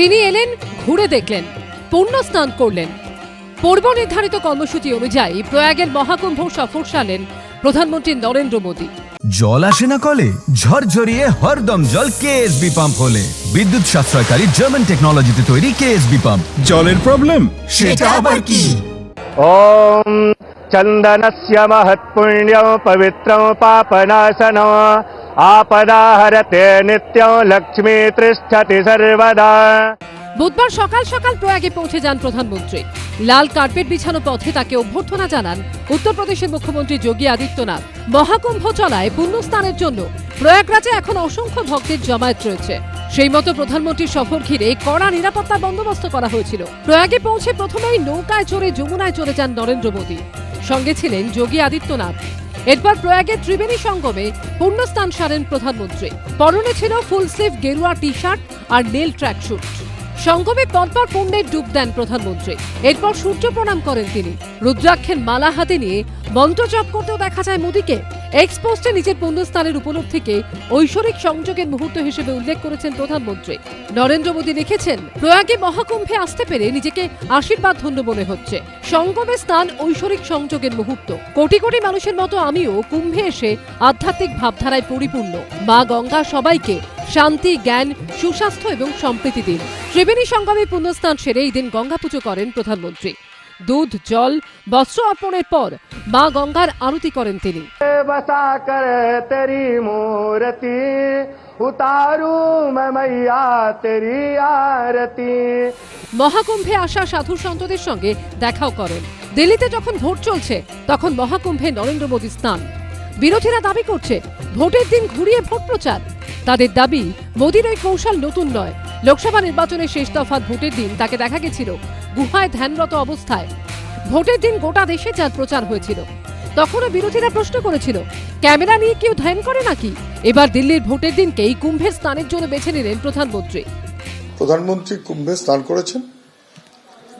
তিনি এলেন ঘুরে দেখলেন পূর্ণ স্নান করলেন। পূর্ব নির্ধারিত কর্মসূচি অনুযায়ী প্রয়াগের মহাকুম্ভ সফর সালেন প্রধানমন্ত্রী নরেন্দ্র মোদী। জল আসে না কলে ঝরঝরিয়ে হরদম জল কেএসবি পাম্প হলে। বিদ্যুৎ সাশ্রয়কারী জার্মান টেকনোলজিতে তৈরি কেএসবি পাম্প। জলের প্রবলেম সেটা আবার কি? ॐ चन्दनस्य महत्पुण्यं पवित्रं पापनाशनम् आपदाहरते नित्यं लक्ष्मी तिष्ठति सर्वदा বুধবার সকাল সকাল প্রয়াগে পৌঁছে যান প্রধানমন্ত্রী লাল কার্পেট বিছানো পথে তাকে অভ্যর্থনা জানান উত্তরপ্রদেশের মুখ্যমন্ত্রী যোগী আদিত্যনাথ মহাকুম্ভ চলায় পুণ্যস্নানের জন্য প্রয়াগরাজে এখন অসংখ্য ভক্তের জমায়েত রয়েছে সেই মতো প্রধানমন্ত্রীর সফর ঘিরে কড়া নিরাপত্তার বন্দোবস্ত করা হয়েছিল প্রয়াগে পৌঁছে প্রথমেই নৌকায় চড়ে যমুনায় চলে যান নরেন্দ্র মোদী সঙ্গে ছিলেন যোগী আদিত্যনাথ। এরপর প্রয়াগের ত্রিবেণী সঙ্গমে পূর্ণস্থান সারেন প্রধানমন্ত্রী। পরনে ছিল ফুল স্লিভ গেরুয়া টি শার্ট আর নেল ট্র্যাক শ্যুট সঙ্গমে পরপর পুণ্যের ডুব দেন প্রধানমন্ত্রী। এরপর সূর্য প্রণাম করেন তিনি। রুদ্রাক্ষের মালা হাতে নিয়ে মন্ত্র মন্ত্রজপ করতেও দেখা যায় মোদীকে। এক্স পোস্টে নিজের পুণ্যস্থানের উপলব্ধিকে ঐশ্বরিক সংযোগের মুহূর্ত হিসেবে উল্লেখ করেছেন প্রধানমন্ত্রী। নরেন্দ্র মোদী লিখেছেন, প্রয়াগে মহাকুম্ভে আসতে পেরে নিজেকে আশীর্বাদ ধন্য মনে হচ্ছে। সঙ্গমে স্নান ঐশ্বরিক সংযোগের মুহূর্ত। কোটি কোটি মানুষের মতো আমিও কুম্ভে এসে আধ্যাত্মিক ভাবধারায় পরিপূর্ণ। মা গঙ্গা সবাইকে শান্তি, জ্ঞান, সুস্বাস্থ্য এবং সম্প্রীতি দিন। ত্রিবেণী সঙ্গমে পুণ্যস্নান সেরে এই দিন গঙ্গা পুজো করেন প্রধানমন্ত্রী। দুধ জল বস্ত্র অর্পণের পর মা গঙ্গার আরতি করেন তিনি। মহাকুম্ভে আসা সাধু সন্তদের সঙ্গে দেখাও করেন। দিল্লিতে যখন ভোট চলছে তখন মহাকুম্ভে নরেন্দ্র মোদী স্নান। বিরোধীরা দাবি করছে ভোটের দিন ঘুরিয়ে ভোট প্রচার। তাদের দাবি মোদীর এই কৌশল নতুন নয়। লোকসভা নির্বাচনের শেষ দফা ভোটের দিন তাকে দেখা গেছিল। গুহায় ধ্যানরত অবস্থায়। ভোটের দিন গোটা দেশে যার প্রচার হয়েছিল। তখনও বিরোধীরা প্রশ্ন করেছিল, ক্যামেরা নিয়ে কেউ ধ্যান করে নাকি? এবার দিল্লির ভোটের দিনকেই কুম্ভের স্নানের জন্য বেছে নিলেন প্রধানমন্ত্রী। প্রধানমন্ত্রী কুম্ভে স্নান করেছেন।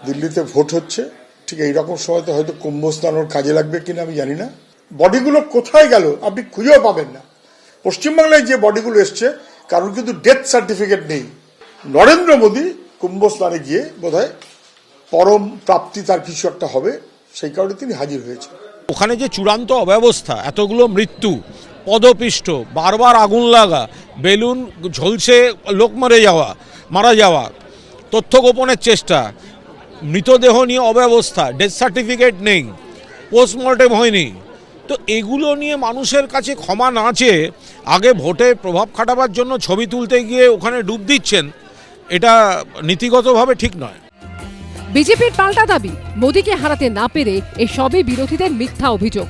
দিল্লিতে ভোট হচ্ছে। ঠিক এই রকম সময় তো হয়তো কুম্ভ স্নান ওর কাজে লাগবে কিনা আমি জানি না। বডিগুলো কোথায় গেল আপনি খুঁজেও পাবেন না। পশ্চিমবাংলায় যে বডিগুলো এসছে, কারোর কিন্তু ডেথ সার্টিফিকেট নেই। নরেন্দ্র মোদী কুম্ভ স্নানে গিয়ে বোধহয় পরম প্রাপ্তি তার কিছু একটা হবে, সেই কারণে তিনি হাজির হয়েছেন। ওখানে যে চূড়ান্ত অব্যবস্থা, এতগুলো মৃত্যু, পদপিষ্ট, বারবার আগুন লাগা, বেলুন ঝলসে লোক মরে যাওয়া, মারা যাওয়া, তথ্য গোপনের চেষ্টা, মৃতদেহ নিয়ে অব্যবস্থা ডেথ সার্টিফিকেট নেই পোস্টমর্টেম হয়নি। তো এগুলো নিয়ে মানুষের কাছে ক্ষমা না চেয়ে আগে ভোটে প্রভাব খাটাবার জন্য ছবি তুলতে গিয়ে ওখানে ডুব দিচ্ছেন, এটা নীতিগতভাবে ঠিক নয়। বিজেপির পাল্টা দাবি, মোদীকে হারাতে না পেরে এই সবই বিরোধীদের মিথ্যা অভিযোগ।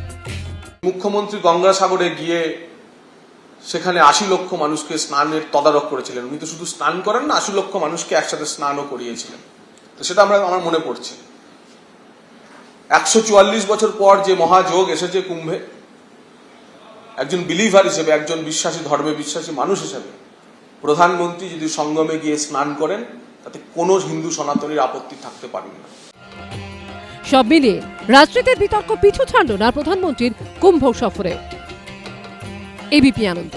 মুখ্যমন্ত্রী গঙ্গাসাগরে গিয়ে সেখানে আশি লক্ষ মানুষকে স্নানের তদারক করেছিলেন। উনি তো শুধু স্নান করেন না, আশি লক্ষ মানুষকে একসাথে স্নানও করিয়েছিলেন। তো সেটা আমরা, আমার মনে পড়ছে। একশো চুয়াল্লিশ বছর পর যে মহাযোগ এসেছে কুম্ভে, একজন বিলিভার হিসেবে, একজন বিশ্বাসী ধর্মে বিশ্বাসী মানুষ হিসেবে, প্রধানমন্ত্রী যদি সঙ্গমে গিয়ে স্নান করেন তাতে কোনো হিন্দু সনাতনীর আপত্তি থাকতে পারে না সব মিলিয়ে রাজনীতির বিতর্ক পিছু ছাড়ল না প্রধানমন্ত্রীর কুম্ভ সফরে। এবিপি আনন্দ।